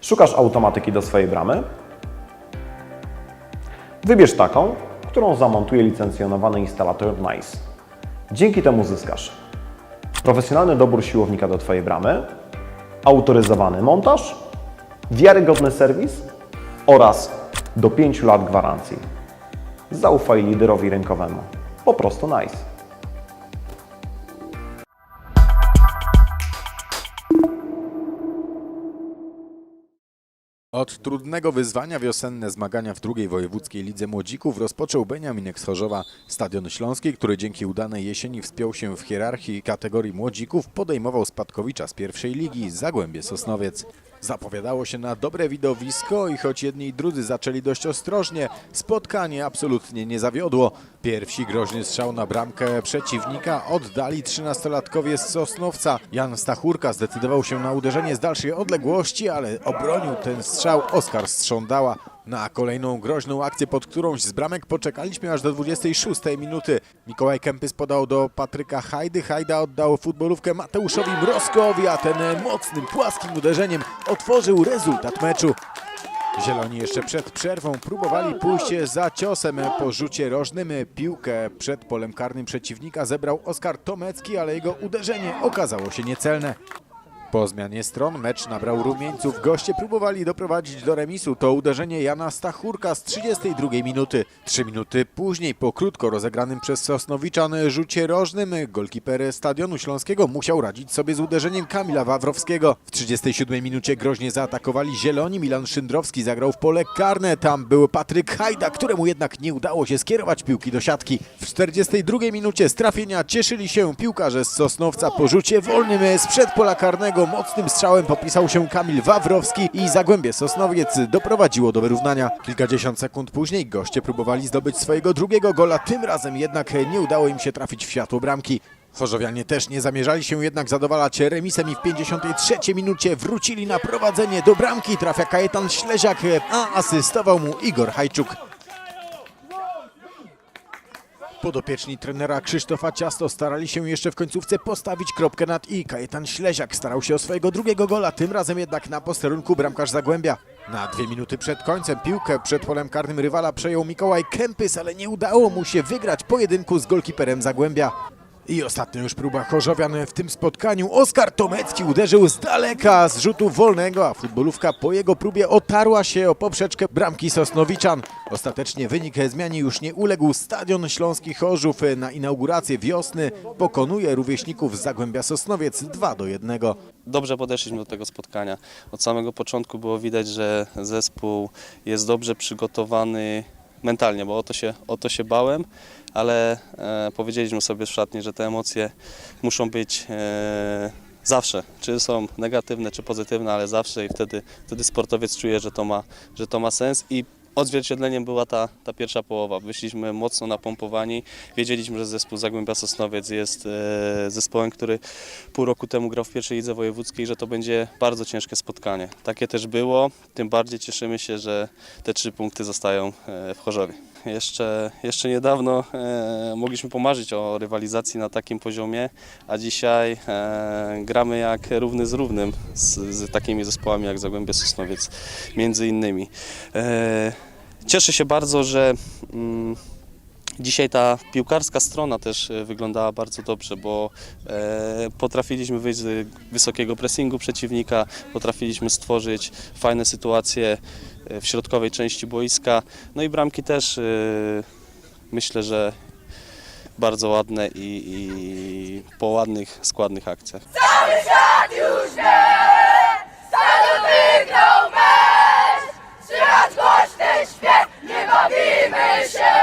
Szukasz automatyki do swojej bramy? Wybierz taką, którą zamontuje licencjonowany instalator NICE. Dzięki temu zyskasz profesjonalny dobór siłownika do Twojej bramy, autoryzowany montaż, wiarygodny serwis oraz do 5 lat gwarancji. Zaufaj liderowi rynkowemu. Po prostu NICE. Od trudnego wyzwania wiosenne zmagania w drugiej wojewódzkiej lidze młodzików rozpoczął Beniaminek z Chorzowa. Stadion Śląski, który dzięki udanej jesieni wspiął się w hierarchii kategorii młodzików, podejmował spadkowicza z pierwszej ligi Zagłębie Sosnowiec. Zapowiadało się na dobre widowisko i choć jedni i drudzy zaczęli dość ostrożnie, spotkanie absolutnie nie zawiodło. Pierwsi groźny strzał na bramkę przeciwnika oddali 13-latkowie z Sosnowca. Jan Stachurka zdecydował się na uderzenie z dalszej odległości, ale obronił ten strzał Oskar Strządała. Na kolejną groźną akcję, pod którąś z bramek poczekaliśmy aż do 26 minuty. Mikołaj Kempys podał do Patryka Hajdy. Hajda oddał futbolówkę Mateuszowi Mrozkowi, a ten mocnym, płaskim uderzeniem otworzył rezultat meczu. Zieloni jeszcze przed przerwą próbowali pójść za ciosem po rzucie rożnym. Piłkę przed polem karnym przeciwnika zebrał Oskar Tomecki, ale jego uderzenie okazało się niecelne. Po zmianie stron mecz nabrał rumieńców. Goście próbowali doprowadzić do remisu. To uderzenie Jana Stachurka z 32 minuty. Trzy minuty później, po krótko rozegranym przez Sosnowiczan rzucie rożnym, golkiper Stadionu Śląskiego musiał radzić sobie z uderzeniem Kamila Wawrowskiego. W 37 minucie groźnie zaatakowali Zieloni. Milan Szyndrowski zagrał w pole karne. Tam był Patryk Hajda, któremu jednak nie udało się skierować piłki do siatki. W 42 minucie z trafienia cieszyli się piłkarze z Sosnowca po rzucie wolnym sprzed pola karnego. Mocnym strzałem popisał się Kamil Wawrowski i Zagłębie Sosnowiec doprowadziło do wyrównania. Kilkadziesiąt sekund później goście próbowali zdobyć swojego drugiego gola, tym razem jednak nie udało im się trafić w światło bramki. Chorzowianie też nie zamierzali się jednak zadowalać remisem i w 53 minucie wrócili na prowadzenie do bramki. Trafia Kajetan Śleziak, a asystował mu Igor Hajczuk. Podopieczni trenera Krzysztofa Ciasto starali się jeszcze w końcówce postawić kropkę nad i. Kajetan Śleziak starał się o swojego drugiego gola, tym razem jednak na posterunku bramkarz Zagłębia. Na dwie minuty przed końcem piłkę przed polem karnym rywala przejął Mikołaj Kempys, ale nie udało mu się wygrać pojedynku z golkiperem Zagłębia. I ostatnia już próba Chorzowian w tym spotkaniu. Oskar Tomecki uderzył z daleka z rzutu wolnego, a futbolówka po jego próbie otarła się o poprzeczkę bramki Sosnowiczan. Ostatecznie wynik zmianie już nie uległ. Stadion Śląski Chorzów na inaugurację wiosny pokonuje rówieśników z Zagłębia Sosnowiec 2 do 1. dobrze podeszliśmy do tego spotkania. Od samego początku było widać, że zespół jest dobrze przygotowany mentalnie, bo o to się, o to się bałem, ale e, powiedzieliśmy sobie w szatni, że te emocje muszą być e, zawsze, czy są negatywne, czy pozytywne, ale zawsze i wtedy, wtedy sportowiec czuje, że to ma, że to ma sens i odzwierciedleniem była ta, ta pierwsza połowa. Wyszliśmy mocno napompowani. Wiedzieliśmy, że zespół Zagłębia Sosnowiec jest e, zespołem, który pół roku temu grał w pierwszej lidze wojewódzkiej, że to będzie bardzo ciężkie spotkanie. Takie też było. Tym bardziej cieszymy się, że te trzy punkty zostają e, w Chorzowie. Jeszcze, jeszcze niedawno e, mogliśmy pomarzyć o rywalizacji na takim poziomie, a dzisiaj e, gramy jak równy z równym z, z takimi zespołami jak Zagłębie Sosnowiec między innymi. E, cieszę się bardzo, że mm, Dzisiaj ta piłkarska strona też e, wyglądała bardzo dobrze, bo e, potrafiliśmy wyjść z wysokiego pressingu przeciwnika, potrafiliśmy stworzyć fajne sytuacje e, w środkowej części boiska. No i bramki też myślę, że bardzo ładne i, i po ładnych, składnych akcjach. Świat już wie, nie bawimy się.